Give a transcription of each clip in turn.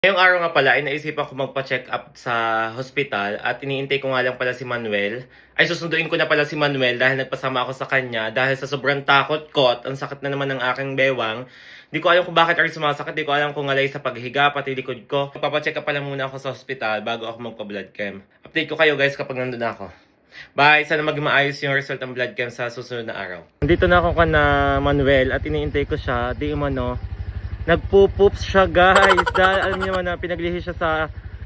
Ngayong araw nga pala, ay naisipan ko magpa-check up sa hospital at iniintay ko nga lang pala si Manuel. Ay susunduin ko na pala si Manuel dahil nagpasama ako sa kanya dahil sa sobrang takot ko at ang sakit na naman ng aking bewang. Di ko alam kung bakit ako sumasakit, di ko alam kung alay sa paghiga, pati likod ko. Papacheck up pala muna ako sa hospital bago ako magpa-blood chem. Update ko kayo guys kapag nandun na ako. Bye! Sana maging maayos yung result ng blood chem sa susunod na araw. Dito na ako ka na Manuel at iniintay ko siya. Di umano, nagpo-poops siya guys. Dahil alam niyo naman na pinaglihi siya sa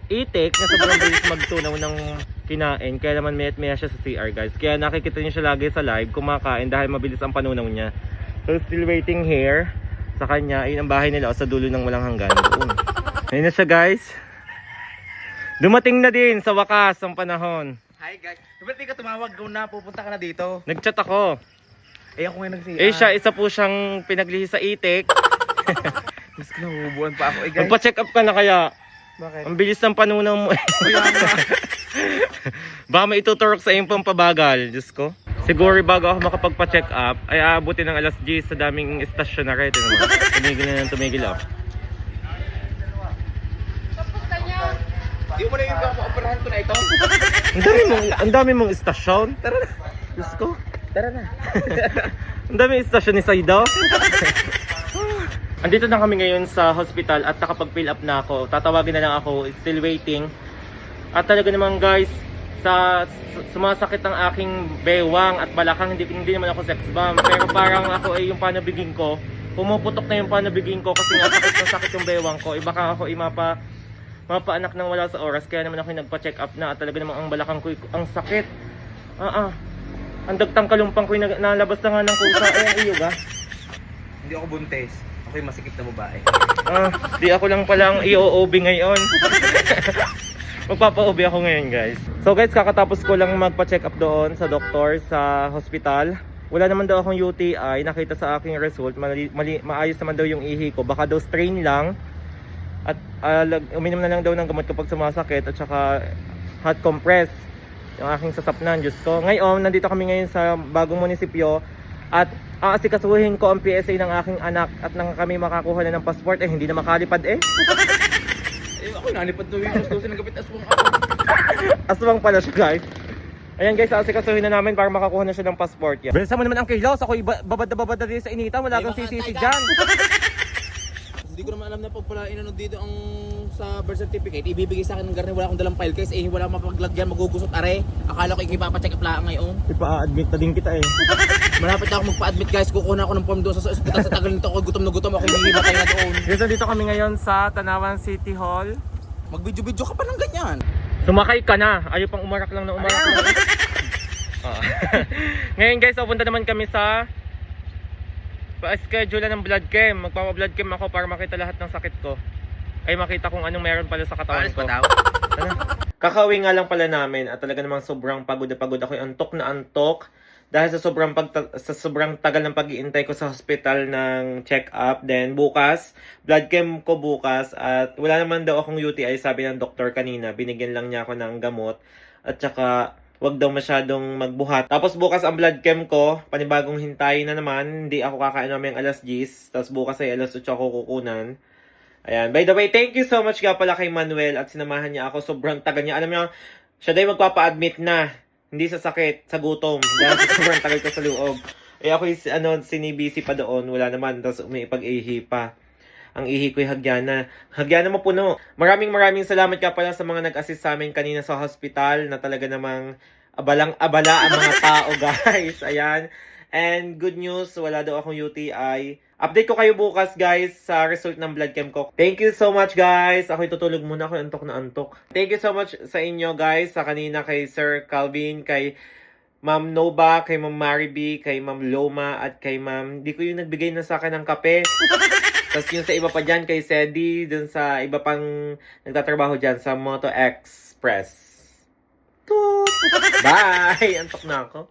itik na sobrang bilis magtunaw ng kinain. Kaya naman mayat maya siya sa CR guys. Kaya nakikita niyo siya lagi sa live kumakain dahil mabilis ang panunaw niya. So still waiting here sa kanya. Ayun ang bahay nila o sa dulo ng walang hanggan. Doon. Ayun na siya guys. Dumating na din sa wakas ang panahon. Hi guys. Ba't di ka tumawag? Go na, pupunta ka na dito. Nagchat ako. Eh ako ngayon nagsi. Eh siya, isa po siyang pinaglihi sa itik. Mas ko nahubuan pa ako. Eh guys. Magpa-check up ka na kaya. Bakit? Ang bilis ng panunaw mo. Baka may ituturok sa iyong pampabagal. Diyos ko. Siguro bago ako makapagpa-check up, ay aabutin ng alas 10 sa daming istasyon na rin. Ito naman. Tumigil na ng tumigil oh. ako. Di mo na yung operahan ko na ito. Ang dami mong, ang dami mong istasyon. Tara na. Diyos ko. Tara na. Ang dami istasyon ni Saido. Andito na kami ngayon sa hospital at nakapag-fill up na ako. Tatawagin na lang ako, still waiting. At talaga naman guys, sa sumasakit ang aking bewang at balakang hindi, hindi naman ako sex bomb. Pero parang ako ay yung panabiging ko, pumuputok na yung panabiging ko kasi nga sakit na sakit yung bewang ko. Iba ka ako imapa mapaanak nang wala sa oras kaya naman ako nagpa-check up na at talaga namang ang balakang ko ang sakit. Ah ah. Ang dagtang kalumpang ko nalabas na nga ng kusa. Eh, ang iyog ah. Hindi ako buntis. Ako yung masikip na babae. Ah, di ako lang palang i-OOB ngayon. Magpapa-OB ako ngayon guys. So guys, kakatapos ko lang magpa-check up doon sa doktor sa hospital. Wala naman daw akong UTI. Nakita sa aking result, mali, mali, maayos naman daw yung ihi ko. Baka daw strain lang. At lag- uminom na lang daw ng gamot kapag sumasakit. At saka hot compress. Yung aking sasapnan, Diyos ko. Ngayon, nandito kami ngayon sa bagong munisipyo. At aasikasuhin ko ang PSA ng aking anak at nang kami makakuha na ng passport eh hindi na makalipad eh. Eh ako nalipad na yung gusto ng gapit aswang ako. Aswang pala siya guys. Ayan guys, aasikasuhin na namin para makakuha na siya ng passport. Yeah. Bilisan mo naman ang kilos. Ako iba- babad na babad na din sa inita. Wala kang sisisi dyan. Hindi ko naman alam na pag pala inano dito ang sa birth certificate, ibibigay sa akin ng garni wala akong dalang file case eh wala mapaglagyan magugusot are. Akala ko ikipapacheck up lang ngayon. Ipa-admit na din kita eh. Malapit na ako magpa-admit guys, kukuha na ako ng form doon sa ospital sa tagal nito ako gutom na gutom ako hihimatay na doon. Guys, nandito kami ngayon sa Tanawan City Hall. Mag-video-video ka pa ng ganyan. Sumakay ka na. Ayaw pang umarak lang na umarak. Ah. Ngayon guys, pupunta naman kami sa pa-schedule ng blood chem. Magpapa-blood chem ako para makita lahat ng sakit ko. Ay makita kung anong meron pala sa katawan ko. Kakauwi nga lang pala namin at talaga namang sobrang pagod na pagod ako. Antok na antok. Dahil sa sobrang, pagta- sa sobrang tagal ng pag-iintay ko sa hospital ng check-up. Then bukas, blood chem ko bukas. At wala naman daw akong UTI, sabi ng doktor kanina. Binigyan lang niya ako ng gamot. At saka, wag daw masyadong magbuhat. Tapos bukas ang blood chem ko, panibagong hintayin na naman. Hindi ako kakain namin alas 10. Tapos bukas ay alas 8 ako kukunan. Ayan. By the way, thank you so much nga pala kay Manuel at sinamahan niya ako. Sobrang tagal niya. Alam niyo, siya daw magpapa-admit na. Hindi sa sakit, sa gutom. Dahil sa sobrang tagal ko sa loob. Eh ako yung ano, sinibisi pa doon. Wala naman. Tapos umiipag-ihi pa. Ang ihi ko'y hagyana. Hagyana mo puno. Maraming maraming salamat ka pala sa mga nag-assist sa amin kanina sa hospital na talaga namang abalang-abala ang mga tao, guys. Ayan. And good news, wala daw akong UTI. Update ko kayo bukas, guys, sa result ng blood chem ko. Thank you so much, guys. Ako'y tutulog muna. Ako antok na antok. Thank you so much sa inyo, guys. Sa kanina kay Sir Calvin, kay Ma'am Nova, kay Ma'am Mariby, kay Ma'am Loma, at kay Ma'am... Di ko yung nagbigay na sa akin ng kape. Tapos yung sa iba pa dyan, kay Sedi, dun sa iba pang nagtatrabaho dyan sa Moto Express. Toot! Bye! Antok na ako.